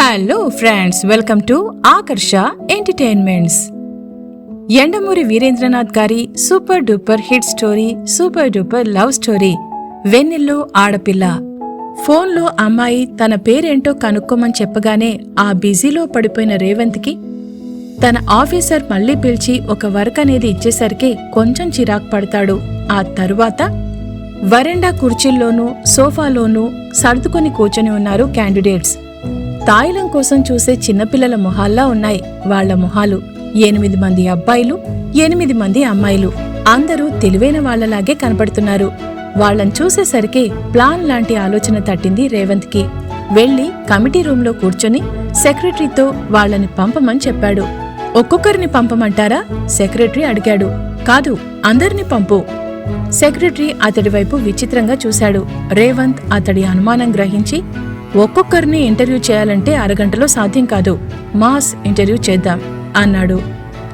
Hello friends welcome to Akarsha entertainments Yandamuri Veerendranath గారి super duper hit story super duper love story వెన్నెల్లో ఆడపిల్ల. ఫోన్లో అమ్మాయి తన పేరేంటో కనుక్కోమని చెప్పగానే ఆ బిజీలో పడిపోయిన రేవంత్కి తన ఆఫీసర్ మళ్ళీ పిలిచి ఒక వర్క్ అనేది ఇచ్చేసరికి కొంచెం చిరాకు పడతాడు. ఆ తరువాత వరండా కుర్చీల్లోనూ సోఫాలోనూ సర్దుకొని కూర్చొని ఉన్నారు క్యాండిడేట్స్ తాయిలం కోసం చూసే చిన్నపిల్లల మొహాల్లా ఉన్నాయి వాళ్ళ మొహాలు. ఎనిమిది మంది అబ్బాయిలు ఎనిమిది మంది అమ్మాయిలు. అందరూ తెలివైన వాళ్ళలాగే కనపడుతున్నారు. వాళ్ళని చూసేసరికి ప్లాన్ లాంటి ఆలోచన తట్టింది రేవంత్కి. వెళ్ళి కమిటీ రూంలో కూర్చొని సెక్రటరీతో వాళ్ళని పంపమని చెప్పాడు. ఒక్కొక్కరిని పంపమంటారా? సెక్రటరీ అడిగాడు. కాదు అందరిని పంపు. సెక్రటరీ అతడి వైపు విచిత్రంగా చూశాడు. రేవంత్ అతడి అనుమానం గ్రహించి ఒక్కొక్కరిని ఇంటర్వ్యూ చేయాలంటే అరగంటలో సాధ్యం కాదు. మాస్ ఇంటర్వ్యూ చేద్దాం అన్నాడు.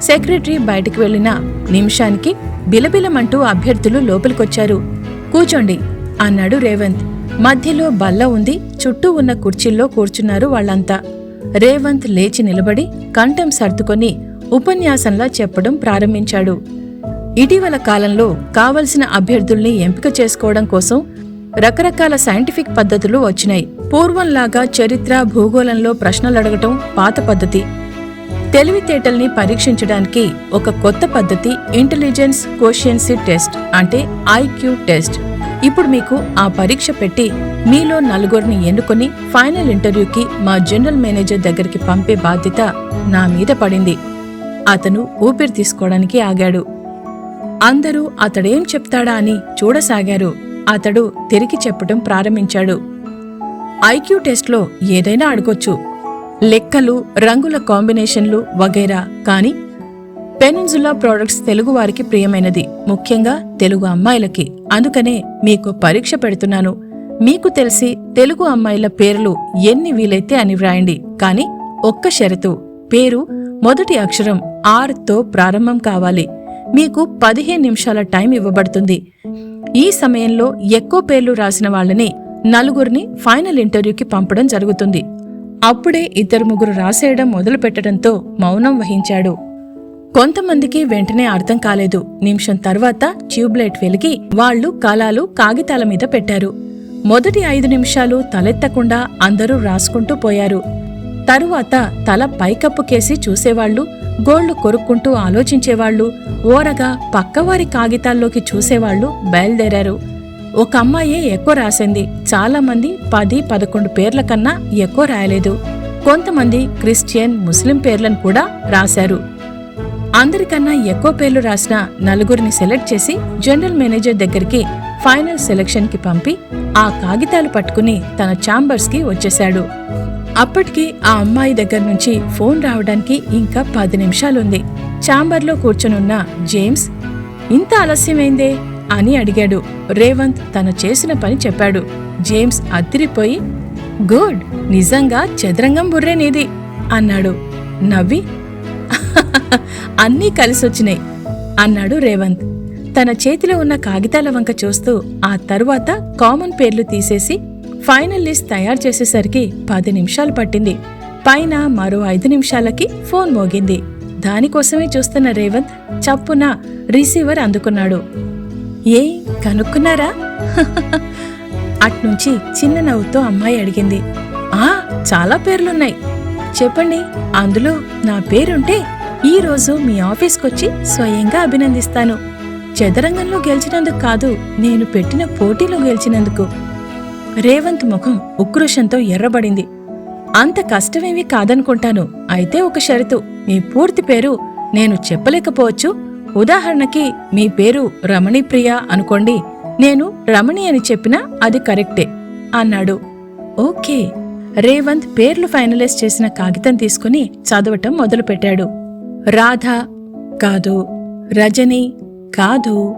సెక్రటరీ బయటికి వెళ్ళిన నిమిషానికి బిలబిలమంటూ అభ్యర్థులు లోపలికొచ్చారు. కూచోండి అన్నాడు రేవంత్. మధ్యలో బల్ల ఉంది చుట్టూ ఉన్న కుర్చీల్లో కూర్చున్నారు వాళ్ళంతా. రేవంత్ లేచి నిలబడి కంఠం సర్దుకొని ఉపన్యాసంలా చెప్పడం ప్రారంభించాడు. ఇటీవల కాలంలో కావలసిన అభ్యర్థుల్ని ఎంపిక చేసుకోవడం కోసం రకరకాల సైంటిఫిక్ పద్ధతులు వచ్చినాయి. పూర్వంలాగా చరిత్ర భూగోళంలో ప్రశ్నలు అడగటం పాత పద్ధతి. తెలివితేటల్ని పరీక్షించడానికి ఒక కొత్త పద్ధతి ఇంటెలిజెన్స్ కోషియన్సీ టెస్ట్ అంటే ఐక్యూ టెస్ట్. ఇప్పుడు మీకు ఆ పరీక్ష పెట్టి మీలో నలుగురిని ఎన్నుకొని ఫైనల్ ఇంటర్వ్యూకి మా జనరల్ మేనేజర్ దగ్గరికి పంపే బాధ్యత నా మీద పడింది. అతను ఊపిరి తీసుకోవడానికి ఆగాడు. అందరూ అతడేం చెప్తాడా అని చూడసాగారు. అతడు తిరిగి చెప్పటం ప్రారంభించాడు. ఐక్యూ టెస్ట్లో ఏదైనా అడగొచ్చు. లెక్కలు రంగుల కాంబినేషన్లు వగైరా కానీ పెనిన్సులా ప్రోడక్ట్స్ తెలుగువారికి ప్రియమైనది ముఖ్యంగా తెలుగు అమ్మాయిలకి. అందుకనే మీకు పరీక్ష పెడుతున్నాను. మీకు తెలిసి తెలుగు అమ్మాయిల పేర్లు ఎన్ని వీలైతే అని వ్రాయండి. కానీ ఒక్క షరతు పేరు మొదటి అక్షరం ఆర్తో ప్రారంభం కావాలి. మీకు పదిహేను నిమిషాల టైం ఇవ్వబడుతుంది. ఈ సమయంలో ఎక్కువ పేర్లు రాసిన వాళ్ళని నలుగురిని ఫైనల్ ఇంటర్వ్యూకి పంపడం జరుగుతుంది. అప్పుడే ఇద్దరు ముగ్గురు రాసేయడం మొదలు పెట్టడంతో మౌనం వహించాడు. కొంతమందికి వెంటనే అర్థం కాలేదు. నిమిషం తర్వాత ట్యూబ్లైట్ వెలిగి వాళ్ళు కలాలు కాగితాల మీద పెట్టారు. మొదటి ఐదు నిమిషాలు తలెత్తకుండా అందరూ రాసుకుంటూ పోయారు. తరువాత తల పైకప్పుకేసి చూసేవాళ్ళు గోళ్ళు కొరుక్కుంటూ ఆలోచించేవాళ్ళు ఓరగా పక్కవారి కాగితాల్లోకి చూసేవాళ్ళు బయలుదేరారు. ఒక అమ్మాయే ఎక్కువ రాసింది. చాలామంది పది పదకొండు పేర్ల కన్నా ఎక్కువ రాయలేదు. కొంతమంది క్రిస్టియన్ ముస్లిం పేర్లను కూడా రాశారు. అందరికన్నా ఎక్కువ పేర్లు రాసిన నలుగురిని సెలెక్ట్ చేసి జనరల్ మేనేజర్ దగ్గరికి ఫైనల్ సెలెక్షన్కి పంపి ఆ కాగితాలు పట్టుకుని తన ఛాంబర్స్కి వచ్చేశాడు. అప్పటికి ఆ అమ్మాయి దగ్గర నుంచి ఫోన్ రావడానికి ఇంకా పది నిమిషాలుంది. ఛాంబర్లో కూర్చొనున్న జేమ్స్ ఇంత ఆలస్యమైందే? అని అడిగాడు. రేవంత్ తను చేసిన పని చెప్పాడు. జేమ్స్ అద్దిరిపోయి గుడ్ నిజంగా చదరంగం బుర్రే నీది అన్నాడు. నవ్వి? అన్నీ కలిసొచ్చినాయి అన్నాడు రేవంత్. తన చేతిలో ఉన్న కాగితాల వంక చూస్తూ ఆ తరువాత కామన్ పేర్లు తీసేసి ఫైనల్ లిస్ట్ తయారు చేసేసరికి పది నిమిషాలు పట్టింది. పైన మరో ఐదు నిమిషాలకి ఫోన్ మోగింది. దానికోసమే చూస్తున్న రేవంత్ చప్పున రిసీవర్ అందుకున్నాడు. ఏ కనుక్కున్నారా? అట్నుంచి చిన్న నవ్వుతో అమ్మాయి అడిగింది. ఆ చాలా పేర్లున్నాయి. చెప్పండి అందులో నా పేరుంటే ఈరోజు మీ ఆఫీస్కొచ్చి స్వయంగా అభినందిస్తాను. చదరంగంలో గెలిచినందుకు కాదు నేను పెట్టిన పోటీలో గెలిచినందుకు. రేవంత్ ముఖం ఉక్రోషంతో ఎర్రబడింది. అంత కష్టమేమీ కాదనుకుంటాను. అయితే ఒక షరతు. మీ పూర్తి పేరు నేను చెప్పలేకపోవచ్చు. ఉదాహరణకి మీ పేరు రమణిప్రియ అనుకోండి. నేను రమణి అని చెప్పినా అది కరెక్టే అన్నాడు. ఓకే. రేవంత్ పేర్లు ఫైనలైజ్ చేసిన కాగితం తీసుకుని చదవటం మొదలుపెట్టాడు. రాధ కాదు రజని కాదు.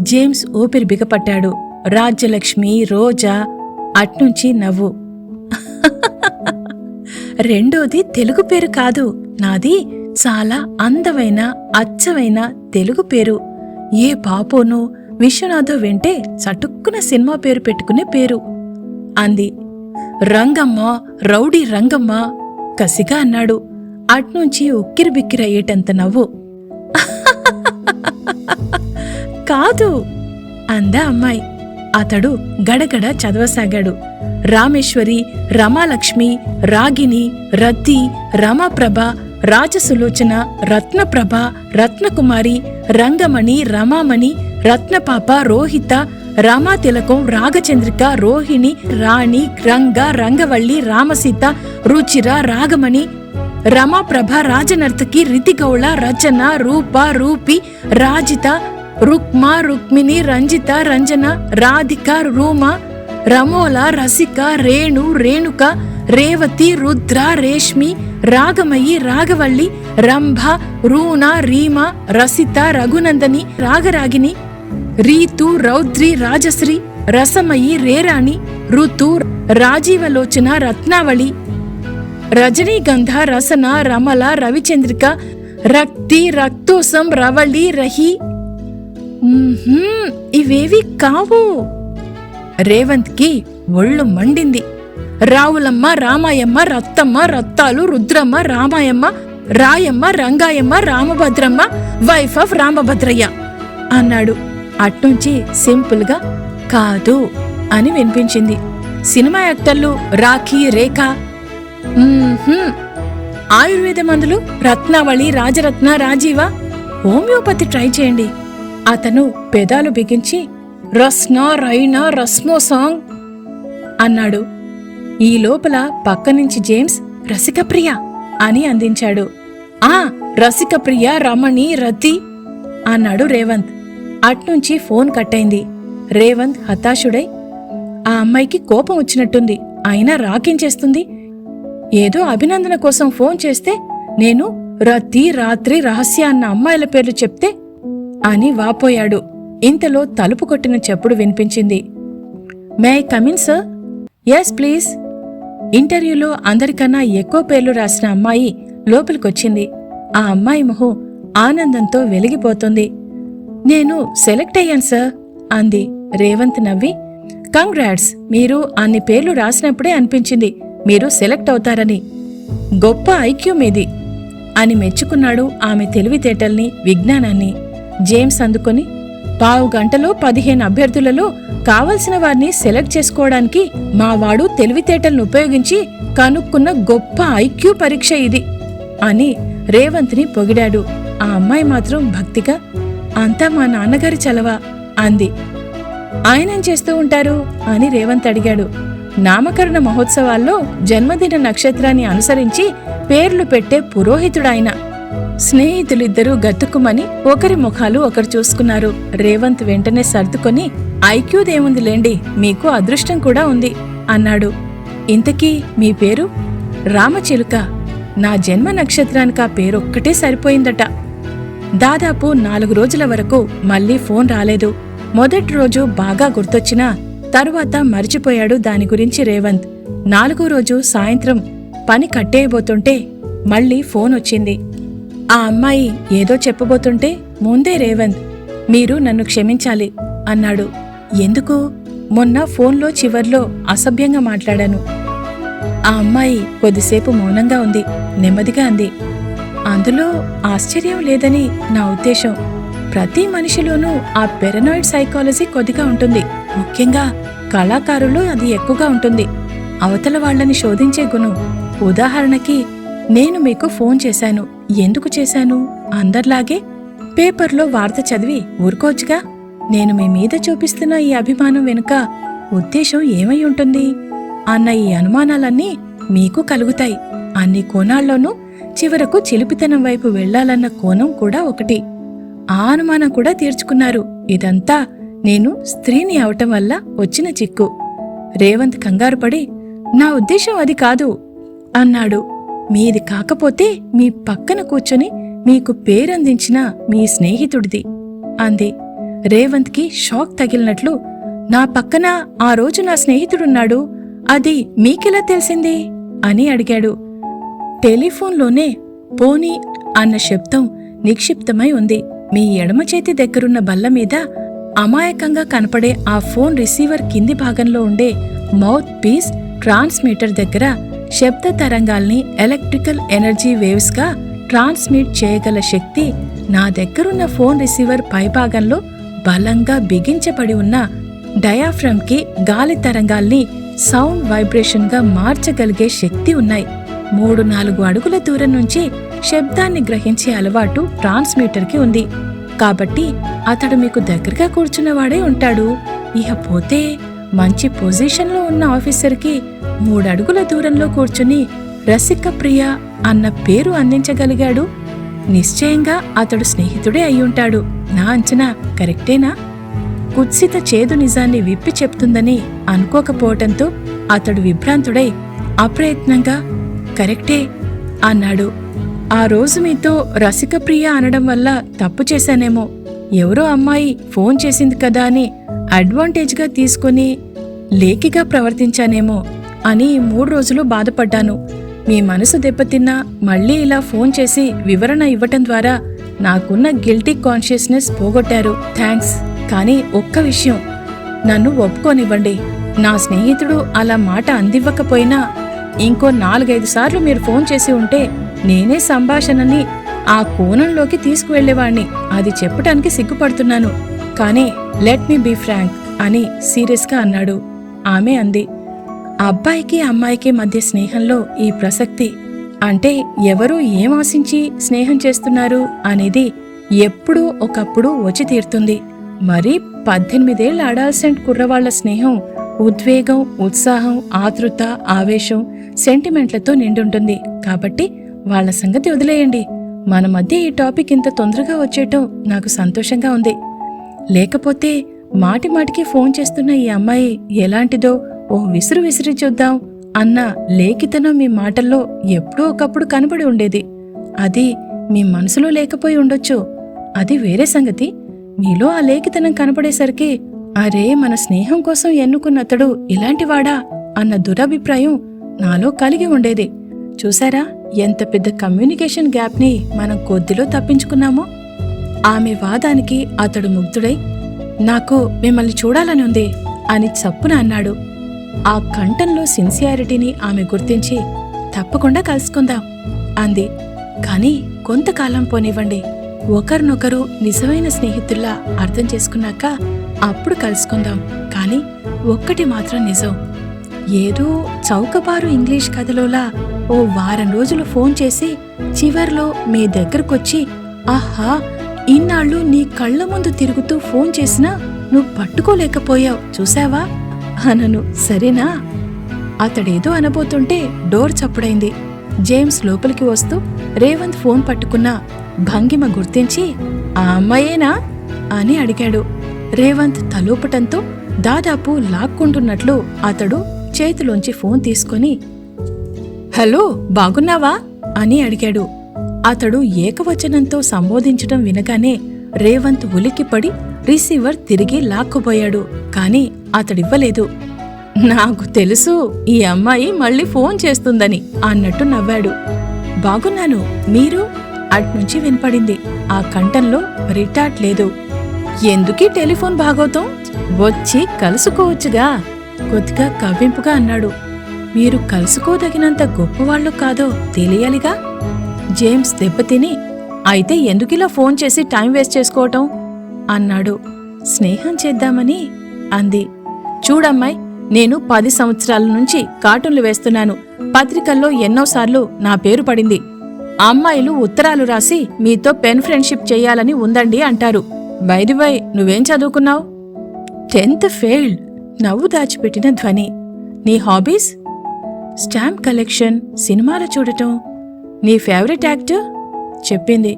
జేమ్స్ ఊపిరి బిగపట్టాడు. రాజ్యలక్ష్మి రోజా అట్నుంచి నవ్వు. రెండోది తెలుగు పేరు కాదు. నాది చాలా అందమైన అచ్చమైన తెలుగు పేరు. ఏ పాపోనో విశ్వనాథో వింటే చటుక్కున సినిమా పేరు పెట్టుకునే పేరు. అంది. రంగమ్మ రౌడీ రంగమ్మ కసిగా అన్నాడు. అట్నుంచి ఉక్కిరిబిక్కిరయ్యేటంత నవ్వు. కాదు అందా అమ్మాయి. అతడు గడగడ చదవసాగాడు. రామేశ్వరి రమాలక్ష్మి రాగిని రతి రమాప్రభ రాజసులోచన రత్నప్రభ రత్నకుమారి రంగమణి రమామణి రత్నపాప రోహిత రామాతిలకం రాగచంద్రిక రోహిణి రాణి రంగ రంగవల్లి రామసీత రుచిర రాగమణి రమాప్రభ రాజనర్తకి రితిగౌళ రచన రూప రూపి రాజిత రుక్మ రుక్మిణి రంజిత రంజన రాధిక రూమ రమోల రసిక రేణు రేణుక రేవతి రుద్ర రేష్మి రాగమయి రాగవల్లి రంభ రూణ రీమ రసిత రఘునందని రాగరాగిని రీతు రౌద్రి రాజశ్రీ రసమయి రేరాణి ఋతు రాజీవలోచన రత్నావళి రజనీగంధ రసన రమల రవిచంద్రిక రక్తి రక్తోసం రవళి రహి ఇవేవి కావు. రేవంత్కి ఒళ్ళు మండింది. రావులమ్మ రామాయమ్మ రత్తమ్మ రత్తాలు రుద్రమ్మ రామాయమ్మ రాయమ్మ రంగాయమ్మ రామభద్రమ్మ వైఫ్ ఆఫ్ రామభద్రయ్య అన్నాడు. అట్నుంచి సింపుల్గా కాదు అని వినిపించింది. సినిమా యాక్టర్లు రాఖీ రేఖ ఆయుర్వేద మందులు రత్నావళి రాజరత్న రాజీవ హోమియోపతి ట్రై చేయండి. అతను పెదాలు బిగించి రస్నా రైనా రస్మో సాంగ్ అన్నాడు. ఈ లోపల పక్కనుంచి జేమ్స్ రసికప్రియ అని అందించాడు. ఆ రసికప్రియ రమణి రతి అన్నాడు రేవంత్. అట్నుంచి ఫోన్ కట్టయింది రేవంత్ హతాశుడై ఆ అమ్మాయికి కోపం వచ్చినట్టుంది అయినా రాకించేస్తుంది ఏదో అభినందన కోసం ఫోన్ చేస్తే నేను రతి రాత్రి రహస్య అన్న అమ్మాయిల పేర్లు చెప్తే అని వాపోయాడు. ఇంతలో తలుపు కొట్టిన చెప్పుడు వినిపించింది. May I come in sir yes please ఇంటర్వ్యూలో అందరికన్నా ఎక్కువ పేర్లు రాసిన అమ్మాయి లోపలికొచ్చింది. ఆ అమ్మాయి మొహం ఆనందంతో వెలిగిపోతుంది. నేను సెలెక్ట్ అయ్యాను సార్ అంది. రేవంత్ నవ్వి. కంగ్రాట్స్ మీరు అన్ని పేర్లు రాసినప్పుడే అనిపించింది. మీరు సెలెక్ట్ అవుతారని. గొప్ప ఐక్యూ మీది అని మెచ్చుకున్నాడు ఆమె తెలివితేటల్ని విజ్ఞానాన్ని. జేమ్స్ అందుకొని పావు గంటలో పదిహేను అభ్యర్థులలో కావలసిన వారిని సెలెక్ట్ చేసుకోవడానికి మావాడు తెలివితేటలను ఉపయోగించి కనుక్కున్న గొప్ప ఐక్యూ పరీక్ష ఇది అని రేవంత్ని పొగిడాడు. ఆ అమ్మాయి మాత్రం భక్తిగా అంతా మా నాన్నగారి చలవా? అంది. ఆయనేం చేస్తూ ఉంటారు? అని రేవంత్ అడిగాడు. నామకరణ మహోత్సవాల్లో జన్మదిన నక్షత్రాన్ని అనుసరించి పేర్లు పెట్టే పురోహితుడాయన. స్నేహితులిద్దరూ గతుక్కుమని ఒకరి ముఖాలు ఒకరు చూసుకున్నారు. రేవంత్ వెంటనే సర్దుకొని ఐక్యూదేముంది లేండి మీకు అదృష్టం కూడా ఉంది అన్నాడు. ఇంతకీ మీ పేరు? రామచిలుక. నా జన్మ నక్షత్రానికి ఆ పేరొక్కటే సరిపోయిందట. దాదాపు నాలుగు రోజుల వరకు మళ్ళీ ఫోన్ రాలేదు. మొదటి రోజు బాగా గుర్తొచ్చినా తరువాత మరిచిపోయాడు దాని గురించి రేవంత్. నాలుగో రోజు సాయంత్రం పని కట్టేయబోతుంటే మళ్ళీ ఫోన్ వచ్చింది. ఆ అమ్మాయి ఏదో చెప్పబోతుంటే ముందే రేవంత్ మీరు నన్ను క్షమించాలి అన్నాడు. ఎందుకు? మొన్న ఫోన్లో చివర్లో అసభ్యంగా మాట్లాడాను. ఆ అమ్మాయి కొద్దిసేపు మౌనంగా ఉంది నెమ్మదిగా అంది. అందులో ఆశ్చర్యం లేదని నా ఉద్దేశం. ప్రతి మనిషిలోనూ ఆ పెరనాయిడ్ సైకాలజీ కొద్దిగా ఉంటుంది. ముఖ్యంగా కళాకారుల్లో అది ఎక్కువగా ఉంటుంది. అవతల వాళ్ళని శోధించే గుణం ఉదాహరణకి నేను మీకు ఫోన్ చేశాను. ఎందుకు చేశాను? అందర్లాగే పేపర్లో వార్త చదివి ఊరుకోవచ్చుగా. నేను మీ మీద చూపిస్తున్న ఈ అభిమానం వెనుక ఉద్దేశం ఏమై ఉంటుంది? అన్న ఈ అనుమానాలన్నీ మీకు కలుగుతాయి. అన్ని కోణాల్లోనూ చివరకు చిలిపితనం వైపు వెళ్ళాలన్న కోణం కూడా ఒకటి. ఆ అనుమానం కూడా తీర్చుకున్నారు. ఇదంతా నేను స్త్రీని అవటం వల్ల వచ్చిన చిక్కు. రేవంత్ కంగారుపడి నా ఉద్దేశం అది కాదు అన్నాడు. మీది కాకపోతే మీ పక్కన కూర్చొని మీకు పేరందించిన మీ స్నేహితుడిది అంది. రేవంత్కి షాక్ తగిలినట్లు నా పక్కన ఆ రోజు నా స్నేహితుడున్నాడు అది మీకెలా తెలిసింది? అని అడిగాడు. టెలిఫోన్లోనే పోనీ అన్న శబ్దం నిక్షిప్తమై ఉంది. మీ ఎడమ చేతి దగ్గరున్న బల్ల మీద అమాయకంగా కనపడే ఆ ఫోన్ రిసీవర్ కింది భాగంలో ఉండే మౌత్ పీస్ ట్రాన్స్మీటర్ దగ్గర శబ్ద తరంగాల్ని ఎలక్ట్రికల్ ఎనర్జీ వేవ్స్గా ట్రాన్స్మిట్ చేయగల శక్తి నా దగ్గరున్న ఫోన్ రిసీవర్ పైభాగంలో బలంగా బిగించబడి ఉన్న డయాఫ్రమ్కి గాలి తరంగాల్ని సౌండ్ వైబ్రేషన్గా మార్చగలిగే శక్తి ఉన్నాయి. మూడు నాలుగు అడుగుల దూరం నుంచి శబ్దాన్ని గ్రహించే అలవాటు ట్రాన్స్మిటర్కి ఉంది. కాబట్టి అతడు మీకు దగ్గరగా కూర్చున్నవాడే ఉంటాడు. ఇహ పోతే మంచి పొజిషన్లో ఉన్న ఆఫీసర్కి మూడడుగుల దూరంలో కూర్చుని రసిక ప్రియ అన్న పేరు అందించగలిగాడు. నిశ్చయంగా అతడు స్నేహితుడే అయ్యుంటాడు నా అంచనా కరెక్టేనా? కుత్సిత చేదు నిజాన్ని విప్పి చెప్తుందని అనుకోకపోవటంతో అతడు విభ్రాంతుడై అప్రయత్నంగా కరెక్టే అన్నాడు. ఆ రోజు మీతో రసికప్రియ అనడం వల్ల తప్పు చేశానేమో. ఎవరో అమ్మాయి ఫోన్ చేసింది కదా అని అడ్వాంటేజ్గా తీసుకొని లేకిగా ప్రవర్తించానేమో. అని మూడు రోజులు బాధపడ్డాను. మీ మనసు దెబ్బతిన్నా మళ్ళీ ఇలా ఫోన్ చేసి వివరణ ఇవ్వటం ద్వారా నాకున్న గిల్టీ కాన్షియస్నెస్ పోగొట్టారు. థ్యాంక్స్ కానీ ఒక్క విషయం. నన్ను ఒప్పుకోనివ్వండి. నా స్నేహితుడు అలా మాట అందివ్వకపోయినా ఇంకో నాలుగైదు సార్లు మీరు ఫోన్ చేసి ఉంటే నేనే సంభాషణని ఆ కోణంలోకి తీసుకువెళ్ళేవాణ్ణి అది చెప్పటానికి సిగ్గుపడుతున్నాను. కానీ లెట్ మీ బీ ఫ్రాంక్ అని సీరియస్గా అన్నాడు. ఆమె అంది. అబ్బాయికి అమ్మాయికి మధ్య స్నేహంలో ఈ ప్రసక్తి. అంటే ఎవరు ఏం ఆశించి స్నేహం చేస్తున్నారు అనేది ఎప్పుడూ ఒకప్పుడు వచ్చి తీరుతుంది. మరి పద్దెనిమిదేళ్ళ అడాల్సెంట్ కుర్రవాళ్ళ స్నేహం ఉద్వేగం ఉత్సాహం ఆతృత ఆవేశం సెంటిమెంట్లతో నిండుంటుంది. కాబట్టి వాళ్ళ సంగతి వదిలేయండి. మన మధ్య ఈ టాపిక్ ఇంత తొందరగా వచ్చేయటం నాకు సంతోషంగా ఉంది. లేకపోతే మాటి మాటికి ఫోన్ చేస్తున్న ఈ అమ్మాయి ఎలాంటిదో ఓ విసురు విసిరి చూద్దాం అన్న లేఖితనం మీ మాటల్లో ఎప్పుడో ఒకప్పుడు కనబడి ఉండేది. అది మీ మనసులో లేకపోయి ఉండొచ్చు. అది వేరే సంగతి. మీలో ఆ లేఖితనం కనపడేసరికి అరే మన స్నేహం కోసం ఎన్నుకున్నతడు ఇలాంటివాడా అన్న దురభిప్రాయం నాలో కలిగి ఉండేది. చూసారా ఎంత పెద్ద కమ్యూనికేషన్ గ్యాప్ని మనం కొద్దిలో తప్పించుకున్నామో? ఆమె వాదానికి అతడు ముగ్ధుడై నాకు మిమ్మల్ని చూడాలని ఉంది అని చప్పున అన్నాడు. ఆ కంఠంలో సిన్సియారిటీని ఆమె గుర్తించి తప్పకుండా కలుసుకుందాం అంది. కానీ కొంతకాలం పోనివ్వండి ఒకరినొకరు నిజమైన స్నేహితుల్లా అర్థం చేసుకున్నాక అప్పుడు కలుసుకుందాం. కానీ ఒక్కటి మాత్రం నిజం. ఏదో చౌకబారు ఇంగ్లీష్ కథలోలా ఓ వారం రోజులు ఫోన్ చేసి చివర్లో మీ దగ్గరకొచ్చి ఆహా ఇన్నాళ్ళు నీ కళ్ళ ముందు తిరుగుతూ ఫోన్ చేసినా నువ్వు పట్టుకోలేకపోయావు చూసావా? అనను. సరేనా? అతడేదో అనబోతుంటే డోర్ చప్పుడైంది. జేమ్స్ లోపలికి వస్తూ రేవంత్ ఫోన్ పట్టుకున్న భంగిమ గుర్తించి ఆ అమ్మాయేనా? అని అడిగాడు. రేవంత్ తలూపటంతో దాదాపు లాక్కుంటున్నట్లు అతడు చేతిలోంచి ఫోన్ తీసుకొని హలో బాగున్నావా? అని అడిగాడు. అతడు ఏకవచనంతో సంబోధించటం వినగానే రేవంత్ ఉలిక్కిపడి రిసీవర్ తిరిగి లాక్కుపోయాడు. కాని అతడివ్వలేదు. నాకు తెలుసు ఈ అమ్మాయి మళ్ళీ ఫోన్ చేస్తుందని అన్నట్టు నవ్వాడు. బాగున్నాను మీరు? అట్నుంచి వినపడింది. ఆ కంఠంలో రిటార్ట్ లేదు. ఎందుకీ టెలిఫోన్ భాగోతం వచ్చి కలుసుకోవచ్చుగా కొద్దిగా కవ్వింపుగా అన్నాడు. మీరు కలుసుకోదగినంత గొప్పవాళ్ళు కాదో తెలియాలిగా? జేమ్స్ దెబ్బతిని అయితే ఎందుకిలా ఫోన్ చేసి టైం వేస్ట్ చేసుకోవటం? అన్నాడు. స్నేహం చేద్దామని అంది. చూడమ్మాయ్ నేను పది సంవత్సరాల నుంచి కార్టూన్లు వేస్తున్నాను. పత్రికల్లో ఎన్నోసార్లు నా పేరు పడింది. అమ్మాయిలు ఉత్తరాలు రాసి మీతో పెన్ ఫ్రెండ్షిప్ చేయాలని ఉందండి అంటారు. బై నువ్వేం చదువుకున్నావు? టెన్త్ ఫెయిల్డ్ నవ్వు దాచిపెట్టిన ధ్వని. నీ హాబీస్? స్టాంప్ కలెక్షన్ సినిమాలు చూడటం. నీ ఫేవరెట్ యాక్టర్? చెప్పింది.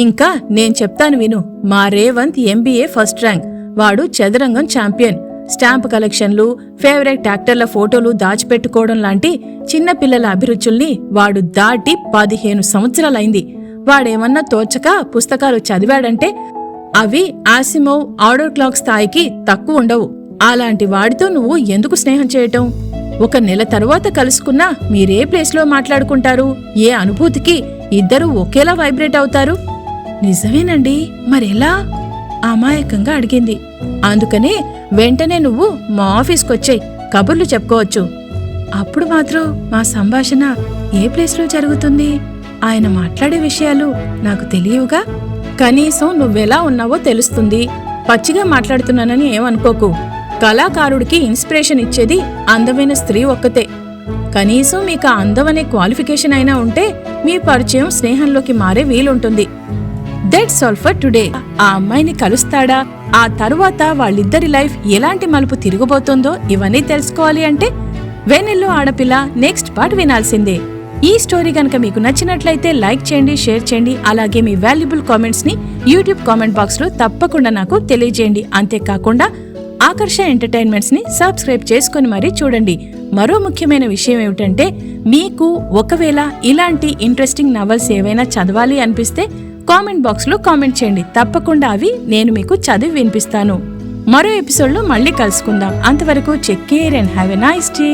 ఇంకా నేను చెప్తాను విను మా రేవంత్ ఎంబీఏ ఫస్ట్ ర్యాంక్ వాడు చదరంగం ఛాంపియన్. స్టాంప్ కలెక్షన్లు ఫేవరెట్ యాక్టర్ల ఫోటోలు దాచిపెట్టుకోవడం లాంటి చిన్నపిల్లల అభిరుచుల్ని వాడు దాటి పదిహేను సంవత్సరాలైంది. వాడేమన్నా తోచక పుస్తకాలు చదివాడంటే అవి ఆసిమో ఆడో క్లాక్ స్థాయికి తక్కువ ఉండవు. అలాంటి వాడితో నువ్వు ఎందుకు స్నేహం చేయటం? ఒక నెల తరువాత కలుసుకున్నా మీరే ప్లేస్లో మాట్లాడుకుంటారు. ఏ అనుభూతికి ఇద్దరూ ఒకేలా వైబ్రేట్ అవుతారు? నిజమేనండి. మరెలా? అమాయకంగా అడిగింది. అందుకనే వెంటనే నువ్వు మా ఆఫీస్కి వచ్చాయి కబుర్లు చెప్పుకోవచ్చు. అప్పుడు మాత్రం మా సంభాషణ ఏ ప్లేస్లో జరుగుతుంది? ఆయన మాట్లాడే విషయాలు నాకు తెలియవుగా? కనీసం నువ్వెలా ఉన్నావో తెలుస్తుంది. పచ్చిగా మాట్లాడుతున్నానని ఏమనుకోకు. కళాకారుడికి ఇన్స్పిరేషన్ ఇచ్చేది అందమైన స్త్రీ ఒక్కతే. కనీసం మీకు అందం అనే క్వాలిఫికేషన్ అయినా ఉంటే మీ పరిచయం స్నేహంలోకి మారే వీలుంటుంది. దట్స్ ఆల్ ఫర్ టుడే ఆ అమ్మాయిని కలుస్తాడా? ఆ తరువాత వాళ్ళిద్దరి లైఫ్ ఎలాంటి మలుపు తిరిగిపోతుందో ఇవన్నీ తెలుసుకోవాలి అంటే వెనెల్లో ఆడపిల్ల నెక్స్ట్ పార్ట్ వినాల్సిందే. ఈ స్టోరీ కనుక మీకు నచ్చినట్లయితే లైక్ చేయండి షేర్ చేయండి అలాగే మీ వాల్యుబుల్ కామెంట్స్ని యూట్యూబ్ కామెంట్ బాక్స్లో తప్పకుండా నాకు తెలియజేయండి. అంతేకాకుండా ఆకర్ష ఎంటర్టైన్మెంట్స్ని సబ్స్క్రైబ్ చేసుకొని మరీ చూడండి. మరో ముఖ్యమైన విషయం ఏమిటంటే మీకు ఒకవేళ ఇలాంటి ఇంట్రెస్టింగ్ నవల్స్ ఏవైనా చదవాలి అనిపిస్తే కామెంట్ బాక్స్లో కామెంట్ చేయండి. తప్పకుండా అవి నేను మీకు చదివి వినిపిస్తాను. మరో ఎపిసోడ్లో మళ్ళీ కలుసుకుందాం. అంతవరకు take care and have a nice day